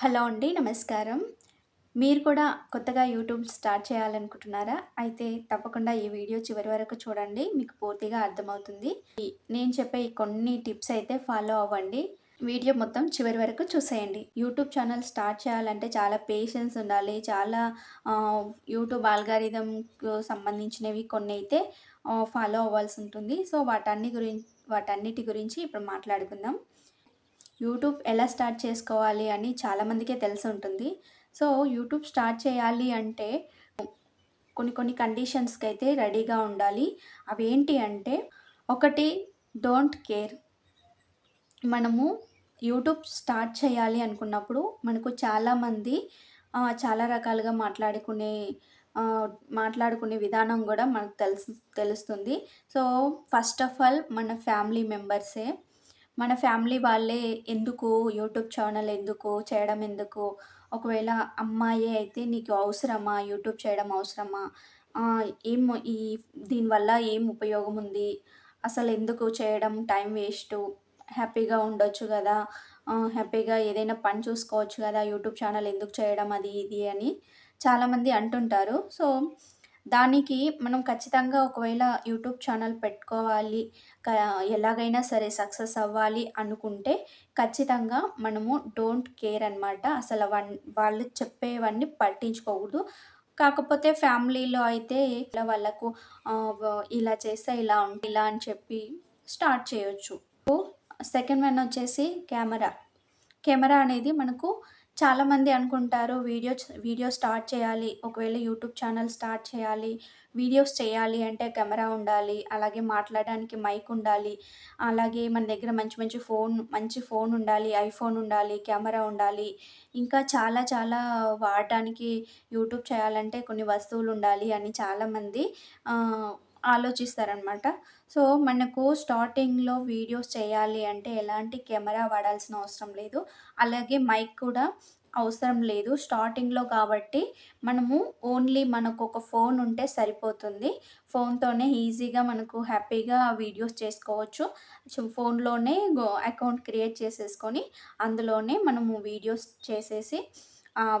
Hello అండి నమస్కారం. మీరు కూడా కొత్తగా యూట్యూబ్ స్టార్ట్ చేయాలనుకుంటున్నారా? అయితే తప్పకుండా ఈ వీడియో చివరి వరకు చూడండి మీకు పూర్తిగా అర్థమవుతుంది. నేను చెప్పే కొన్ని టిప్స్ అయితే ఫాలో అవ్వండి. వీడియో మొత్తం చివరి వరకు చూసేయండి. యూట్యూబ్ ఛానల్ స్టార్ట్ చేయాలంటే చాలా పేషెన్స్ ఉండాలి. చాలా యూట్యూబ్ ఆల్గారిథంకు సంబంధించినవి కొన్ని అయితే ఫాలో అవ్వాల్సి ఉంటుంది. సో వాటన్ని గురించి వాటన్నిటి గురించి ఇప్పుడు మాట్లాడుకుందాం. యూట్యూబ్ ఎలా స్టార్ట్ చేసుకోవాలి అని చాలామందికే తెలిసి ఉంటుంది. సో యూట్యూబ్ స్టార్ట్ చేయాలి అంటే కొన్ని కొన్ని కండిషన్స్కి అయితే రెడీగా ఉండాలి. అవి ఏంటి అంటే ఒకటి డోంట్ కేర్. మనము యూట్యూబ్ స్టార్ట్ చేయాలి అనుకున్నప్పుడు మనకు చాలామంది చాలా రకాలుగా మాట్లాడుకునే మాట్లాడుకునే విధానం కూడా మనకు తెలుసు తెలుస్తుంది. సో ఫస్ట్ ఆఫ్ ఆల్ మన ఫ్యామిలీ మెంబర్సే మన ఫ్యామిలీ వాళ్ళే ఎందుకు యూట్యూబ్ ఛానల్ ఎందుకు చేయడం ఎందుకు? ఒకవేళ అమ్మాయి అయితే నీకు అవసరమా? యూట్యూబ్ చేయడం అవసరమా? ఏం ఈ దీనివల్ల ఏం ఉపయోగం ఉంది? అసలు ఎందుకు చేయడం టైం వేస్ట్? హ్యాపీగా ఉండొచ్చు కదా? హ్యాపీగా ఏదైనా పని చూసుకోవచ్చు కదా? యూట్యూబ్ ఛానల్ ఎందుకు చేయడం అది ఇది అని చాలామంది అంటుంటారు. సో దానికి మనం ఖచ్చితంగా ఒకవేళ యూట్యూబ్ ఛానల్ పెట్టుకోవాలి క ఎలాగైనా సరే సక్సెస్ అవ్వాలి అనుకుంటే ఖచ్చితంగా మనము డోంట్ కేర్ అనమాట అసలు వన్ వాళ్ళు చెప్పేవన్నీ పట్టించుకోకూడదు. కాకపోతే ఫ్యామిలీలో అయితే ఇలా వాళ్ళకు ఇలా చేస్తే ఇలా ఉంటుంది ఇలా అని చెప్పి స్టార్ట్ చేయొచ్చు. సెకండ్ వన్ వచ్చేసి కెమెరా. కెమెరా అనేది మనకు చాలామంది అనుకుంటారు వీడియో వీడియో స్టార్ట్ చేయాలి ఒకవేళ యూట్యూబ్ ఛానల్ స్టార్ట్ చేయాలి వీడియోస్ చేయాలి అంటే కెమెరా ఉండాలి అలాగే మాట్లాడడానికి మైక్ ఉండాలి అలాగే మన దగ్గర మంచి మంచి ఫోన్ మంచి ఫోన్ ఉండాలి ఐఫోన్ ఉండాలి కెమెరా ఉండాలి ఇంకా చాలా చాలా వాడడానికి యూట్యూబ్ చేయాలంటే కొన్ని వస్తువులు ఉండాలి అని చాలామంది ఆలోచిస్తారనమాట సో మనకు స్టార్టింగ్లో వీడియోస్ చేయాలి అంటే ఎలాంటి కెమెరా వాడాల్సిన అవసరం లేదు. అలాగే మైక్ కూడా అవసరం లేదు. స్టార్టింగ్లో కాబట్టి మనము ఓన్లీ మనకు ఒక ఫోన్ ఉంటే సరిపోతుంది. ఫోన్తోనే ఈజీగా మనకు హ్యాపీగా వీడియోస్ చేసుకోవచ్చు. ఫోన్లోనే అకౌంట్ క్రియేట్ చేసేసుకొని అందులోనే మనము వీడియోస్ చేసేసి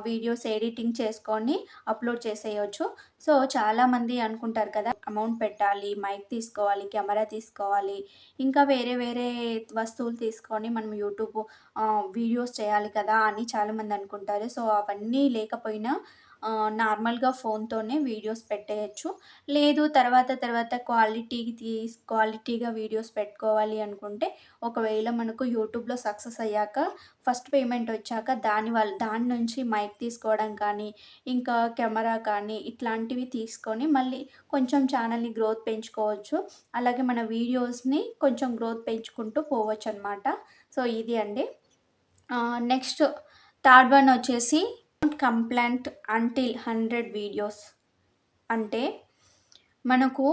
వీడియోస్ ఎడిటింగ్ చేసుకొని అప్లోడ్ చేసేయచ్చు. సో చాలామంది అనుకుంటారు కదా అమౌంట్ పెట్టాలి మైక్ తీసుకోవాలి కెమెరా తీసుకోవాలి ఇంకా వేరే వేరే వస్తువులు తీసుకొని మనం యూట్యూబ్ వీడియోస్ చేయాలి కదా అని చాలామంది అనుకుంటారు. సో అవన్నీ లేకపోయినా నార్మల్గా ఫోన్తోనే వీడియోస్ పెట్టేయచ్చు. లేదు తర్వాత తర్వాత క్వాలిటీ తీస్ క్వాలిటీగా వీడియోస్ పెట్టుకోవాలి అనుకుంటే ఒకవేళ మనకు యూట్యూబ్లో సక్సెస్ అయ్యాక ఫస్ట్ పేమెంట్ వచ్చాక దాని వల్ల దాని నుంచి మైక్ తీసుకోవడం కానీ ఇంకా కెమెరా కానీ ఇట్లాంటివి తీసుకొని మళ్ళీ కొంచెం ఛానల్ని గ్రోత్ పెంచుకోవచ్చు. అలాగే మన వీడియోస్ని కొంచెం గ్రోత్ పెంచుకుంటూ పోవచ్చు అనమాట సో ఇది అండి. నెక్స్ట్ థర్డ్ వన్ వచ్చేసి కంప్లైంట్ అంటిల్ హండ్రెడ్ వీడియోస్ అంటే మనకు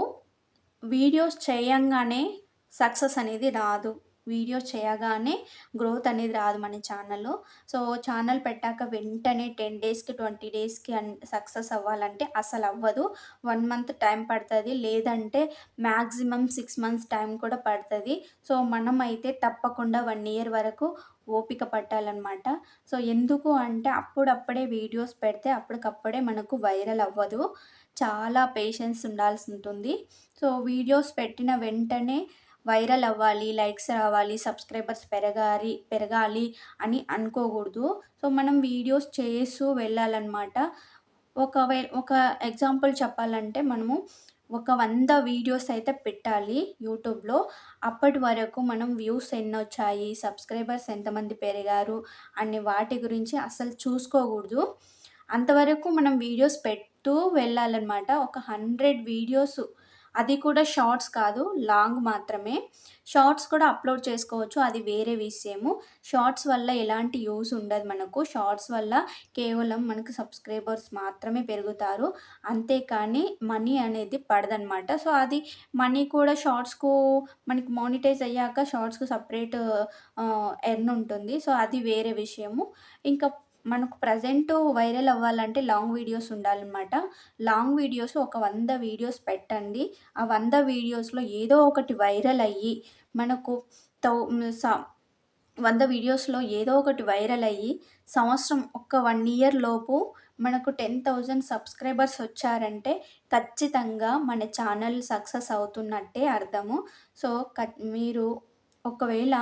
వీడియోస్ చేయంగానే సక్సెస్ అనేది రాదు. వీడియో చేయగానే గ్రోత్ అనేది రాదు మన ఛానల్లో సో ఛానల్ పెట్టాక వెంటనే టెన్ డేస్కి ట్వంటీ డేస్కి అన్ సక్సెస్ అవ్వాలంటే అసలు అవ్వదు. వన్ మంత్ టైం పడుతుంది. లేదంటే మ్యాక్సిమం సిక్స్ మంత్స్ టైం కూడా పడుతుంది. సో మనం అయితే తప్పకుండా వన్ ఇయర్ వరకు ఓపిక పట్టాలన్నమాట. సో ఎందుకు అంటే అప్పుడప్పుడే వీడియోస్ పెడితే అప్పటికప్పుడే మనకు వైరల్ అవ్వదు. చాలా పేషెన్స్ ఉండాల్సి ఉంటుంది. సో వీడియోస్ పెట్టిన వెంటనే వైరల్ అవ్వాలి లైక్స్ రావాలి సబ్స్క్రైబర్స్ పెరగాలి పెరగాలి అని అనుకోకూడదు. సో మనం వీడియోస్ చేస్తూ వెళ్ళాలన్నమాట. ఒకవే ఒక ఎగ్జాంపుల్ చెప్పాలంటే మనము ఒక వంద వీడియోస్ అయితే పెట్టాలి యూట్యూబ్లో. అప్పటి వరకు మనం వ్యూస్ ఎన్ని వచ్చాయి సబ్స్క్రైబర్స్ ఎంతమంది పెరిగారు అనే వాటి గురించి అసలు చూసుకోకూడదు. అంతవరకు మనం వీడియోస్ పెట్టు వెళ్ళాలన్నమాట. ఒక హండ్రెడ్ వీడియోస్ అది కూడా షార్ట్స్ కాదు లాంగ్ మాత్రమే. షార్ట్స్ కూడా అప్లోడ్ చేసుకోవచ్చు అది వేరే విషయము. షార్ట్స్ వల్ల ఎలాంటి యూస్ ఉండదు మనకు. షార్ట్స్ వల్ల కేవలం మనకు సబ్స్క్రైబర్స్ మాత్రమే పెరుగుతారు. అంతేకాని మనీ అనేది పడదనమాట సో అది మనీ కూడా షార్ట్స్కు మనకి మానిటైజ్ అయ్యాక షార్ట్స్కు సపరేట్ ఎర్న్ ఉంటుంది. సో అది వేరే విషయము. ఇంకా మనకు ప్రజెంట్ వైరల్ అవ్వాలంటే లాంగ్ వీడియోస్ ఉండాలన్నమాట. లాంగ్ వీడియోస్ ఒక వంద వీడియోస్ పెట్టండి. ఆ వంద వీడియోస్లో ఏదో ఒకటి వైరల్ అయ్యి మనకు తౌ స వంద వీడియోస్లో ఏదో ఒకటి వైరల్ అయ్యి సంవత్సరం ఒక్క వన్ ఇయర్ లోపు మనకు టెన్ థౌజండ్ సబ్స్క్రైబర్స్ వచ్చారంటే ఖచ్చితంగా మన ఛానల్ సక్సెస్ అవుతున్నట్టే అర్థము. సో మీరు ఒకవేళ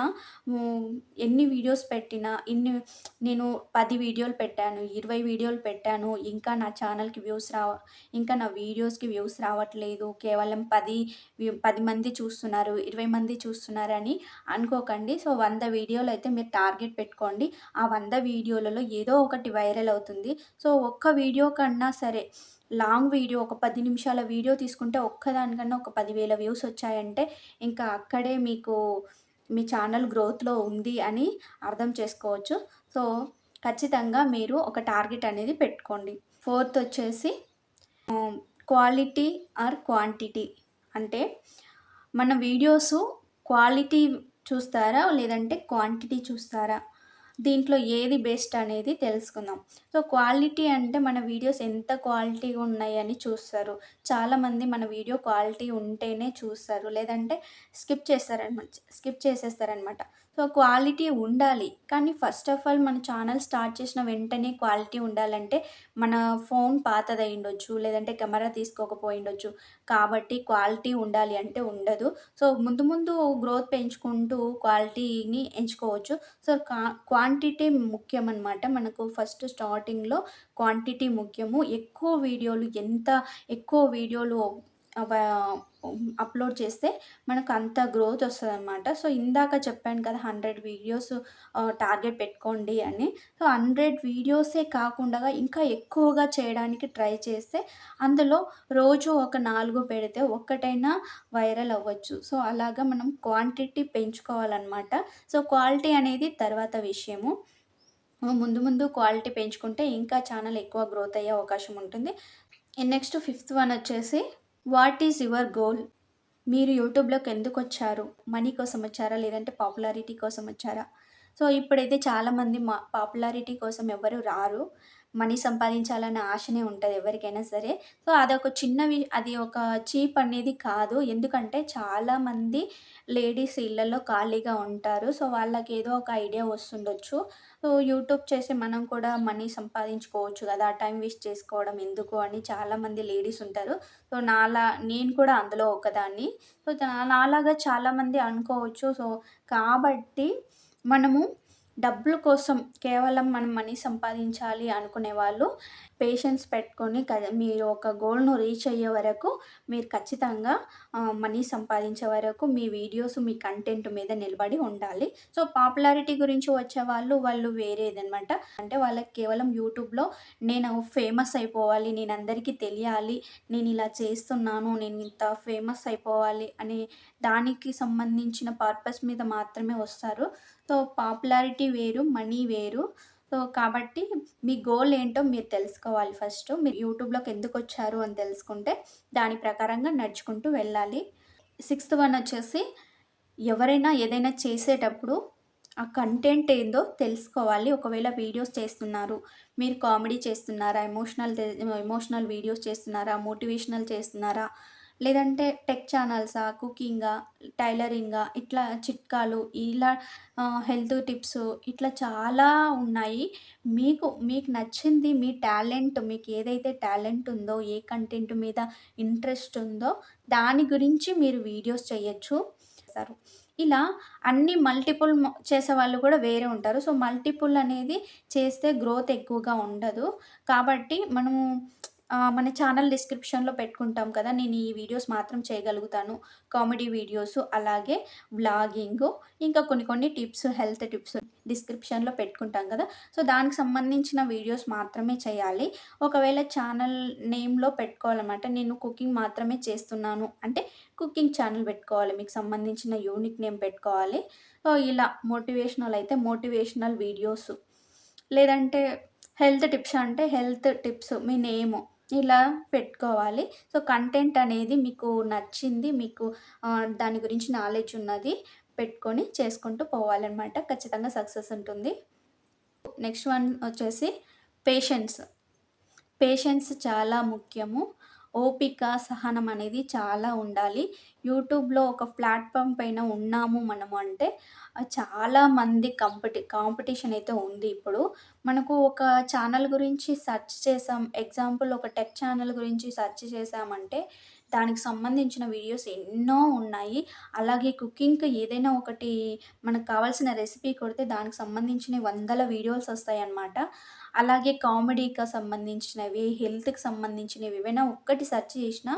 ఎన్ని వీడియోస్ పెట్టినా ఇన్ని నేను పది వీడియోలు పెట్టాను ఇరవై వీడియోలు పెట్టాను ఇంకా నా ఛానల్కి వ్యూస్ రావ ఇంకా నా వీడియోస్కి వ్యూస్ రావట్లేదు కేవలం పది పది మంది చూస్తున్నారు ఇరవై మంది చూస్తున్నారని అనుకోకండి. సో వంద వీడియోలు అయితే మీరు టార్గెట్ పెట్టుకోండి. ఆ వంద వీడియోలలో ఏదో ఒకటి వైరల్ అవుతుంది. సో ఒక్క వీడియో కన్నా సరే లాంగ్ వీడియో ఒక పది నిమిషాల వీడియో తీసుకుంటే ఒక్కదానికన్నా ఒక పదివేల వ్యూస్ వచ్చాయంటే ఇంకా అక్కడే మీకు మీ ఛానల్ గ్రోత్లో ఉంది అని అర్థం చేసుకోవచ్చు. సో ఖచ్చితంగా మీరు ఒక టార్గెట్ అనేది పెట్టుకోండి. ఫోర్త్ వచ్చేసి క్వాలిటీ ఆర్ క్వాంటిటీ. అంటే మన వీడియోస్ క్వాలిటీ చూస్తారా లేదంటే క్వాంటిటీ చూస్తారా? దీంట్లో ఏది బెస్ట్ అనేది తెలుసుకుందాం. సో క్వాలిటీ అంటే మన వీడియోస్ ఎంత క్వాలిటీగా ఉన్నాయని చూస్తారు. చాలామంది మన వీడియో క్వాలిటీ ఉంటేనే చూస్తారు. లేదంటే స్కిప్ చేస్తారనమాట స్కిప్ చేసేస్తారనమాట. సో క్వాలిటీ ఉండాలి. కానీ ఫస్ట్ ఆఫ్ ఆల్ మన ఛానల్ స్టార్ట్ చేసిన వెంటనే క్వాలిటీ ఉండాలంటే మన ఫోన్ పాతదై ఉండొచ్చు లేదంటే కెమెరా తీసుకోకపోయి ఉండొచ్చు కాబట్టి క్వాలిటీ ఉండాలి అంటే ఉండదు. సో ముందు ముందు గ్రోత్ పెంచుకుంటూ క్వాలిటీని ఎంచుకోవచ్చు. సో క్వాంటిటీ ముఖ్యం అనమాట మనకు ఫస్ట్ స్టార్టింగ్లో క్వాంటిటీ ముఖ్యము. ఎక్కువ వీడియోలు ఎంత ఎక్కువ వీడియోలు అప్లోడ్ చేస్తే మనకు అంత గ్రోత్ వస్తుంది అనమాట సో ఇందాక చెప్పాను కదా హండ్రెడ్ వీడియోస్ టార్గెట్ పెట్టుకోండి అని. సో హండ్రెడ్ వీడియోసే కాకుండా ఇంకా ఎక్కువగా చేయడానికి ట్రై చేస్తే అందులో రోజు ఒక నాలుగు పెడితే ఒక్కటైనా వైరల్ అవ్వచ్చు. సో అలాగా మనం క్వాంటిటీ పెంచుకోవాలన్నమాట. సో క్వాలిటీ అనేది తర్వాత విషయము. ముందు ముందు క్వాలిటీ పెంచుకుంటే ఇంకా ఛానల్ ఎక్కువ గ్రోత్ అయ్యే అవకాశం ఉంటుంది. నెక్స్ట్ ఫిఫ్త్ వన్ వచ్చేసి వాట్ ఈజ్ యువర్ గోల్? మీరు యూట్యూబ్లోకి ఎందుకు వచ్చారు? మనీ కోసం వచ్చారా? లేదంటే పాపులారిటీ కోసం వచ్చారా? సో ఇప్పుడైతే చాలామంది మా పాపులారిటీ కోసం ఎవరు రారు. మనీ సంపాదించాలన్న ఆశనే ఉంటుంది ఎవరికైనా సరే. సో అదొక చిన్నవి అది ఒక చీప్ అనేది కాదు. ఎందుకంటే చాలామంది లేడీస్ ఇళ్ళల్లో ఖాళీగా ఉంటారు. సో వాళ్ళకి ఏదో ఒక ఐడియా వస్తుండొచ్చు. సో యూట్యూబ్ చేసి మనం కూడా మనీ సంపాదించుకోవచ్చు కదా. ఆ టైం వేస్ట్ చేసుకోవడం ఎందుకు అని చాలామంది లేడీస్ ఉంటారు. సో నాలా నేను కూడా అందులో ఒకదాన్ని. సో నాలాగా చాలామంది అనుకోవచ్చు. సో కాబట్టి మనము డబ్బుల కోసం కేవలం మనం మనీ సంపాదించాలి అనుకునే వాళ్ళు పేషెన్స్ పెట్టుకొని మీరు ఒక గోల్ను రీచ్ అయ్యే వరకు మీరు ఖచ్చితంగా మనీ సంపాదించే వరకు మీ వీడియోస్ మీ కంటెంట్ మీద నిలబడి ఉండాలి. సో పాపులారిటీ గురించి వచ్చే వాళ్ళు వాళ్ళు వేరేదనమాట అంటే వాళ్ళకి కేవలం యూట్యూబ్లో నేను ఫేమస్ అయిపోవాలి నేను అందరికీ తెలియాలి నేను ఇలా చేస్తున్నాను నేను ఇంత ఫేమస్ అయిపోవాలి అనే దానికి సంబంధించిన పర్పస్ మీద మాత్రమే వస్తారు. సో పాపులారిటీ వేరు మనీ వేరు. సో కాబట్టి మీ గోల్ ఏంటో మీరు తెలుసుకోవాలి ఫస్ట్. మీరు యూట్యూబ్లోకి ఎందుకు వచ్చారు అని తెలుసుకుంటే దాని ప్రకారంగా నడుచుకుంటూ వెళ్ళాలి. సిక్స్త్ వన్ వచ్చేసి ఎవరైనా ఏదైనా చేసేటప్పుడు ఆ కంటెంట్ ఏందో తెలుసుకోవాలి. ఒకవేళ వీడియోస్ చేస్తున్నారు మీరు కామెడీ చేస్తున్నారా ఎమోషనల్ ఎమోషనల్ వీడియోస్ చేస్తున్నారా మోటివేషనల్ చేస్తున్నారా లేదంటే టెక్ ఛానల్సా కుకింగా టైలరింగా ఇట్లా చిట్కాలు ఇలా హెల్త్ టిప్స్ ఇట్లా చాలా ఉన్నాయి. మీకు మీకు నచ్చింది మీ టాలెంట్ మీకు ఏదైతే టాలెంట్ ఉందో ఏ కంటెంట్ మీద ఇంట్రెస్ట్ ఉందో దాని గురించి మీరు వీడియోస్ చేయొచ్చు. సారు. ఇలా అన్ని మల్టిపుల్ చేసే వాళ్ళు కూడా వేరే ఉంటారు. సో మల్టిపుల్ అనేది చేస్తే గ్రోత్ ఎక్కువగా ఉండదు. కాబట్టి మనము మన ఛానల్ డిస్క్రిప్షన్లో పెట్టుకుంటాం కదా నేను ఈ వీడియోస్ మాత్రం చేయగలుగుతాను. కామెడీ వీడియోస్ అలాగే బ్లాగింగ్ ఇంకా కొన్ని కొన్ని టిప్స్ హెల్త్ టిప్స్ డిస్క్రిప్షన్లో పెట్టుకుంటాం కదా. సో దానికి సంబంధించిన వీడియోస్ మాత్రమే చేయాలి. ఒకవేళ ఛానల్ నేమ్లో పెట్టుకోవాలన్నమాట నేను కుకింగ్ మాత్రమే చేస్తున్నాను. అంటే కుకింగ్ ఛానల్ పెట్టుకోవాలి మీకు సంబంధించిన యూనిక్ నేమ్ పెట్టుకోవాలి. సో ఇలా మోటివేషనల్ అయితే మోటివేషనల్ వీడియోస్. లేదంటే హెల్త్ టిప్స్ అంటే హెల్త్ టిప్స్ మీ నేము. ఇలా పెట్టుకోవాలి. సో కంటెంట్ అనేది మీకు నచ్చింది మీకు దాని గురించి నాలెడ్జ్ ఉన్నది పెట్టుకొని చేసుకుంటూ పోవాలన్నమాట. ఖచ్చితంగా సక్సెస్ ఉంటుంది. నెక్స్ట్ వన్ వచ్చేసి పేషెన్స్ పేషెన్స్ చాలా ముఖ్యము. ఓపిక, సహనం అనేది చాలా ఉండాలి. యూట్యూబ్‌లో ఒక ప్లాట్‌ఫామ్ పైన ఉన్నాము మనము అంటే చాలా చాలామంది కంపిటీ కాంపిటీషన్ అయితే ఉంది ఇప్పుడు. మనకు ఒక ఛానల్ గురించి సెర్చ్ చేసాం. ఎగ్జాంపుల్ ఒక టెక్ ఛానల్ గురించి సెర్చ్ చేసామంటే దానికి సంబంధించిన వీడియోస్ ఎన్నో ఉన్నాయి. అలాగే కుకింగ్‌కి ఏదైనా ఒకటి మనకు కావాల్సిన రెసిపీ కొడితే దానికి సంబంధించిన వందల వీడియోస్ వస్తాయన్నమాట. అలాగే కామెడీకి సంబంధించినవి, హెల్త్‌కి సంబంధించినవి ఏవైనా ఒక్కటి సెర్చ్ చేసినా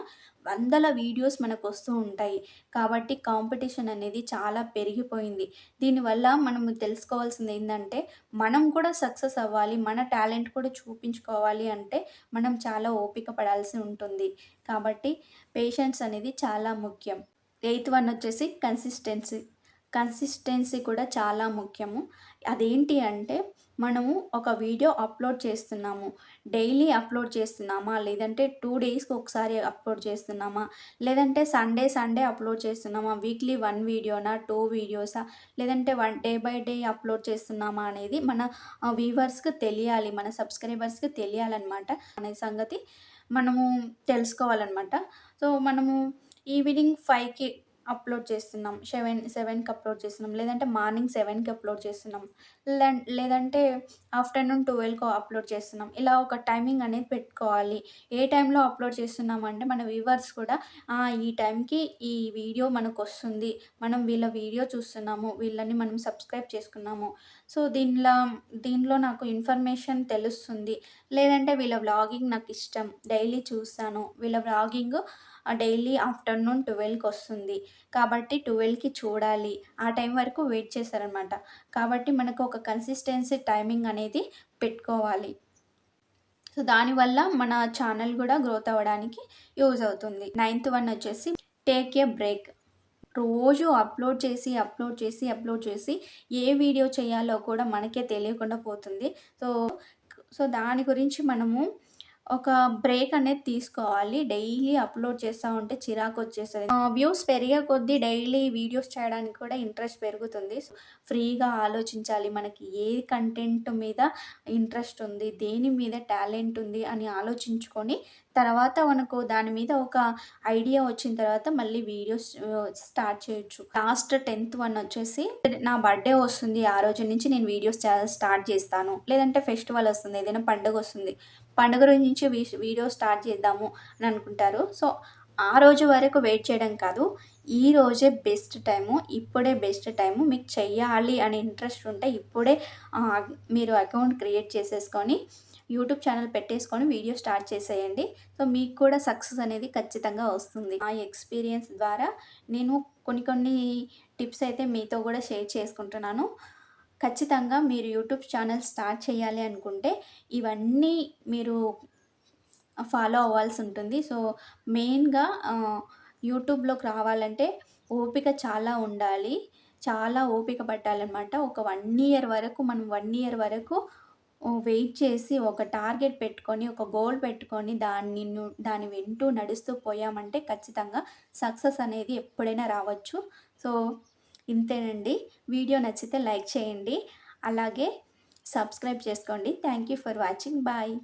వందల వీడియోస్ మనకు వస్తూ ఉంటాయి. కాబట్టి కాంపిటీషన్ అనేది చాలా పెరిగిపోయింది. దీనివల్ల మనము తెలుసుకోవాల్సింది ఏంటంటే మనం కూడా సక్సెస్ అవ్వాలి. మన టాలెంట్ కూడా చూపించుకోవాలి అంటే, మనం చాలా ఓపిక పడాల్సి ఉంటుంది. కాబట్టి పేషెన్స్ అనేది చాలా ముఖ్యం. ఎయిత్ వన్ వచ్చేసి కన్సిస్టెన్సీ. కన్సిస్టెన్సీ కూడా చాలా ముఖ్యము. అదేంటి అంటే, మనము ఒక వీడియో అప్లోడ్ చేస్తున్నాము. డైలీ అప్లోడ్ చేస్తున్నామా? లేదంటే టూ డేస్‌కి ఒకసారి అప్లోడ్ చేస్తున్నామా? లేదంటే సండే, సండే అప్లోడ్ చేస్తున్నామా? వీక్లీ వన్ వీడియోనా? టూ వీడియోసా? లేదంటే one day by day upload చేస్తున్నామా? అనేది మన వ్యూవర్స్‌కి తెలియాలి. మన సబ్స్క్రైబర్స్‌కి తెలియాలన్నమాట అనే సంగతి మనము తెలుసుకోవాలనమాట. సో, మనము ఈవినింగ్ ఫైవ్కి అప్లోడ్ చేస్తున్నాం. సెవెన్ సెవెన్కి అప్లోడ్ చేస్తున్నాం. లేదంటే మార్నింగ్ సెవెన్కి అప్లోడ్ చేస్తున్నాం. లేదంటే ఆఫ్టర్‌నూన్ 12కో అప్లోడ్ చేస్తున్నాం. ఇలా ఒక టైమింగ్ అనేది పెట్టుకోవాలి. ఏ టైంలో అప్లోడ్ చేస్తున్నామంటే మన వ్యూవర్స్ కూడా ఈ టైంకి ఈ వీడియో మనకు వస్తుంది మనం వీళ్ళ వీడియో చూస్తున్నాము. వీళ్ళని మనం సబ్స్క్రైబ్ చేసుకున్నాము. సో, దీనిలో దీనిలో నాకు ఇన్ఫర్మేషన్ తెలుస్తుంది. లేదంటే వీళ్ళ వ్లాగింగ్ నాకు ఇష్టం డైలీ చూస్తాను. వీళ్ళ వ్లాగింగ్ డైలీ ఆఫ్టర్‌నూన్ 12కొస్తుంది. కాబట్టి 12కి చూడాలి. ఆ టైం వరకు వెయిట్ చేశారనమాట. కాబట్టి మనకు ఒక కన్సిస్టెన్సీ టైమింగ్ అనేది పెట్టుకోవాలి. సో, దానివల్ల మన ఛానల్ కూడా గ్రోత్ అవ్వడానికి యూజ్ అవుతుంది. నైన్త్ వన్ వచ్చేసి టేక్ ఎ బ్రేక్. రోజు అప్లోడ్ చేసి, అప్లోడ్ చేసి, అప్లోడ్ చేసి ఏ వీడియో చేయాలో కూడా మనకే తెలియకుండా పోతుంది. సో, సో దాని గురించి మనము ఒక బ్రేక్ అనేది తీసుకోవాలి. డైలీ అప్లోడ్ చేస్తా ఉంటే చిరాకు వచ్చేస్తుంది వ్యూస్ పెరిగే కొద్దీ డైలీ వీడియోస్ చేయడానికి కూడా ఇంట్రెస్ట్ పెరుగుతుంది. ఫ్రీగా ఆలోచించాలి. మనకి ఏ కంటెంట్ మీద ఇంట్రెస్ట్ ఉంది, దేని మీద టాలెంట్ ఉంది అని ఆలోచించుకొని తర్వాత మనకు దాని మీద ఒక ఐడియా వచ్చిన తర్వాత మళ్ళీ వీడియోస్ స్టార్ట్ చేయొచ్చు. లాస్ట్ 10థ్ వన్ వచ్చేసి నా బర్త్‌డే వస్తుంది. ఆ రోజు నుంచి నేను వీడియోస్ స్టార్ట్ చేస్తాను. లేదంటే ఫెస్టివల్ వస్తుంది. ఏదైనా పండుగ వస్తుంది పండుగ గురించి వీడియో స్టార్ట్ చేద్దాము అని అనుకుంటారు. సో, ఆ రోజు వరకు వెయిట్ చేయడం కాదు. ఈ రోజే బెస్ట్ టైము. ఇప్పుడే బెస్ట్ టైము. మీకు చెయ్యాలి అనే ఇంట్రెస్ట్ ఉంటే ఇప్పుడే మీరు అకౌంట్ క్రియేట్ చేసేసుకొని యూట్యూబ్ ఛానల్ పెట్టేసుకొని వీడియో స్టార్ట్ చేసేయండి. సో, మీకు కూడా సక్సెస్ అనేది ఖచ్చితంగా వస్తుంది. ఆ ఎక్స్‌పీరియన్స్ ద్వారా నేను కొన్ని కొన్ని టిప్స్ అయితే మీతో కూడా షేర్ చేసుకుంటున్నాను. ఖచ్చితంగా మీరు యూట్యూబ్ ఛానల్ స్టార్ట్ చేయాలి అనుకుంటే ఇవన్నీ మీరు ఫాలో అవ్వాల్సి ఉంటుంది. సో, మెయిన్‌గా యూట్యూబ్‌లోకి రావాలంటే ఓపిక చాలా ఉండాలి. చాలా ఓపిక పట్టాలన్నమాట ఒక వన్ ఇయర్ వరకు మనం వన్ ఇయర్ వరకు వెయిట్ చేసి ఒక టార్గెట్ పెట్టుకొని, ఒక గోల్ పెట్టుకొని దాన్ని దాన్ని దాని వెంటూ నడుస్తూ పోయామంటే ఖచ్చితంగా సక్సెస్ అనేది ఎప్పుడైనా రావచ్చు. సో, ఇంతేనండి. వీడియో నచ్చితే లైక్ చేయండి. అలాగే సబ్స్క్రైబ్ చేసుకోండి. Thank you for watching. Bye.